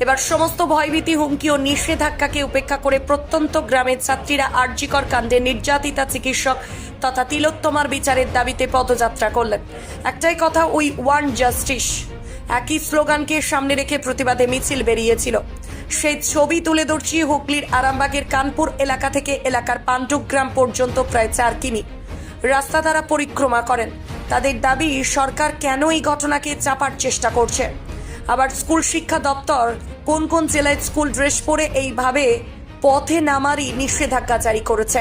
এবার সমস্ত ভয়ভীতি, হুমকি ও নিষেধাজ্ঞাকে উপেক্ষা করে প্রত্যন্ত গ্রামের ছাত্রীরা আর্যিকর কাণ্ডে নির্যাতিতা চিকিৎসক তথা তিলোত্তমার বিচারের দাবিতে পদযাত্রা করলেন। একটাই কথা উই ওয়ান জাস্টিস। একই স্লোগানকে সামনে রেখে প্রতিবাদে মিছিল বেরিয়েছিল। সেই ছবি তুলে ধরছি হুগলির আরামবাগের কানপুর এলাকা থেকে এলাকার পাণ্ডুগ্রাম পর্যন্ত প্রায় চার কিমি। রাস্তা তারা পরিক্রমা করেন। তাদের দাবি, সরকার কেন এই ঘটনাকে চাপার চেষ্টা করছে? আবার স্কুল শিক্ষা দপ্তর কোন কোন জেলায় স্কুল ড্রেস পরে এইভাবে পথে নামারই নিষেধাজ্ঞা জারি করেছে।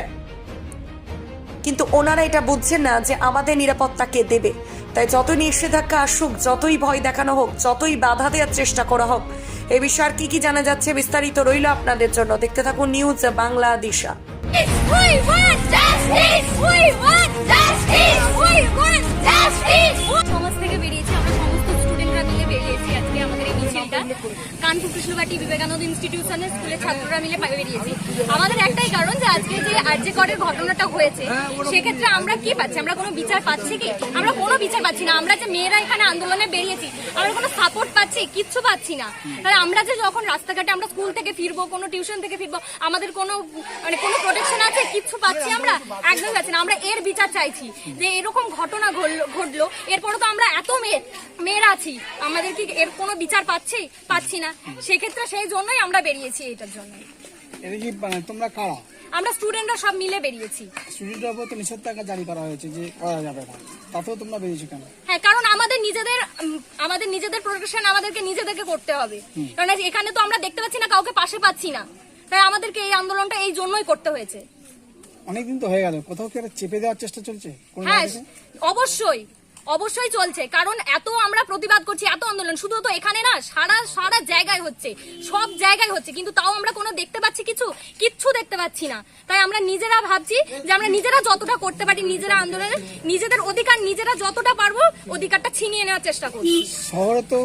কিন্তু ওনারা এটা বুঝছেন না যে আমাদের নিরাপত্তা কে দেবে। তাই যতই নিষেধাজ্ঞা আসুক, যতই ভয় দেখানো হোক, যতই বাধা দেওয়ার চেষ্টা করা হোক, এ বিষয়ে আর কি কি জানা যাচ্ছে বিস্তারিত রইল আপনাদের জন্য। দেখতে থাকুন নিউজ বাংলা দিশা কৃষ্ণবাটি বিবেকানন্দ ইনস্টিটিউশনের স্কুলের ছাত্ররা মিলে বেরিয়েছি। আমাদের একটাই কারণ যে আজকে যে আর্যে করের ঘটনাটা হয়েছে, সেক্ষেত্রে আমরা কি পাচ্ছি? আমরা কোনো বিচার পাচ্ছি কি? আমরা কোনো বিচার পাচ্ছি না। আমরা যে মেয়েরা এখানে আন্দোলনে বেরিয়েছি, আমরা কোনো সাপোর্ট পাচ্ছি? কিচ্ছু পাচ্ছি না। তাহলে আমরা যে যখন রাস্তাঘাটে আমরা স্কুল থেকে ফিরবো, কোনো টিউশন থেকে ফিরবো, আমাদের কোনো মানে কোনো প্রোটেকশন আছে? কিচ্ছু পাচ্ছি আমরা? একদম পাচ্ছি না। আমরা এর বিচার চাইছি যে এরকম ঘটনা ঘটলো- ঘটলো। এরপরে তো আমরা এত মেয়ে, মেয়েরা আছি। আমাদের কি এর কোনো বিচার পাচ্ছি? পাচ্ছি না। সেক্ষেত্রে সেই জন্যই আমরা বেরিয়েছি এটার জন্য। এটা কি মানে তোমরা কারা? আমরা স্টুডেন্টরা সব মিলে বেরিয়েছি। স্টুডেন্টের উপর তো নিষেধাজ্ঞা জারি করা হয়েছে যে করা যাবে না। তাতেও তোমরা বেরিয়েছো কেন? হ্যাঁ কারণ আমাদের নিজেদের আমাদের নিজেদের প্রোটেকশন আমাদেরকে নিজেদেরকে করতে হবে। কারণ এখানে তো আমরা দেখতে পাচ্ছি না কাউকে পাশে পাচ্ছি না। তাই আমাদেরকে এই আন্দোলনটা এই জন্যই করতে হয়েছে। অনেকদিন তো হয়ে গেল কোথাও কি চেপে দেওয়ার চেষ্টা চলছে? হ্যাঁ অবশ্যই। অবশ্যই চলছে কারণ এত আমরা প্রতিবাদ করছি এত আন্দোলন। শুধু তো এখানে না সারা সারা জায়গায় হচ্ছে সব জায়গায় হচ্ছে কিন্তু তাও আমরা কোনো দেখতে পাচ্ছি কিছু কিচ্ছু দেখতে পাচ্ছি না। তাই আমরা নিজেরা ভাবছি যে আমরা নিজেরা যতটা করতে পারি নিজেরা আন্দোলনে নিজেদের অধিকার নিজেরা যতটা পারব অধিকারটা ছিনিয়ে নেওয়ার চেষ্টা করছি। শহরে তো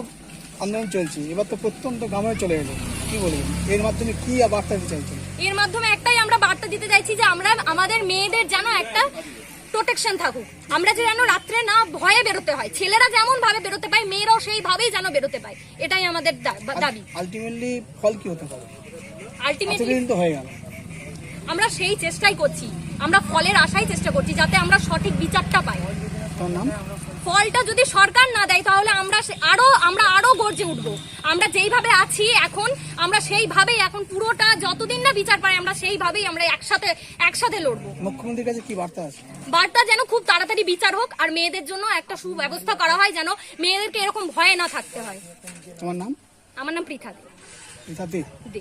আন্দোলন চলছে এবার তো প্রত্যন্ত গ্রামে চলে গেছে কি বলবেন? এর মাধ্যমে কি বার্তা দিতে চাইছেন? এর মাধ্যমে একটাই আমরা বার্তা দিতে চাইছি যে আমরা আমাদের মেয়েদের যেন একটা প্রোটেকশন থাকুক। আমরা যে যেন রাত্রে না ভয়ে বেরোতে হয় ছেলেরা যেমন ভাবে বেরোতে পায় মেয়েরাও সেইভাবেই যেন বেরোতে পায়। এটাই আমাদের দাবি। আলটিমেটলি ফল কি হতে পারে? আলটিমেটলি তো হয়ে গেল। আমরা সেই চেষ্টাই করছি। আমরা ফলের আশাই চেষ্টা করছি যাতে আমরা সঠিক বিচারটা পাই। ফলটা যদি সরকার না দেয় তাহলে আমরা আরও আমরা আরও গর্জে উঠব। আমরা যেইভাবে আছি এখন আমরা সেইভাবেই এখন পুরোটা যতদিন না বিচার পাই আমরা সেইভাবেই আমরা একসাথে একসাথে লড়বো। মুখ্যমন্ত্রীর কাছে কি বার্তা আছে? বার্তা যেন খুব তাড়াতাড়ি বিচার হোক আর মেয়েদের জন্য একটা সুব্যবস্থা করা হয় যেন মেয়েদেরকে এরকম ভয়ে না থাকতে হয়। তোমার নাম? আমার নাম পৃথা দে। ইথাতে দে।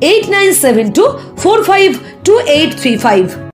8972 452835.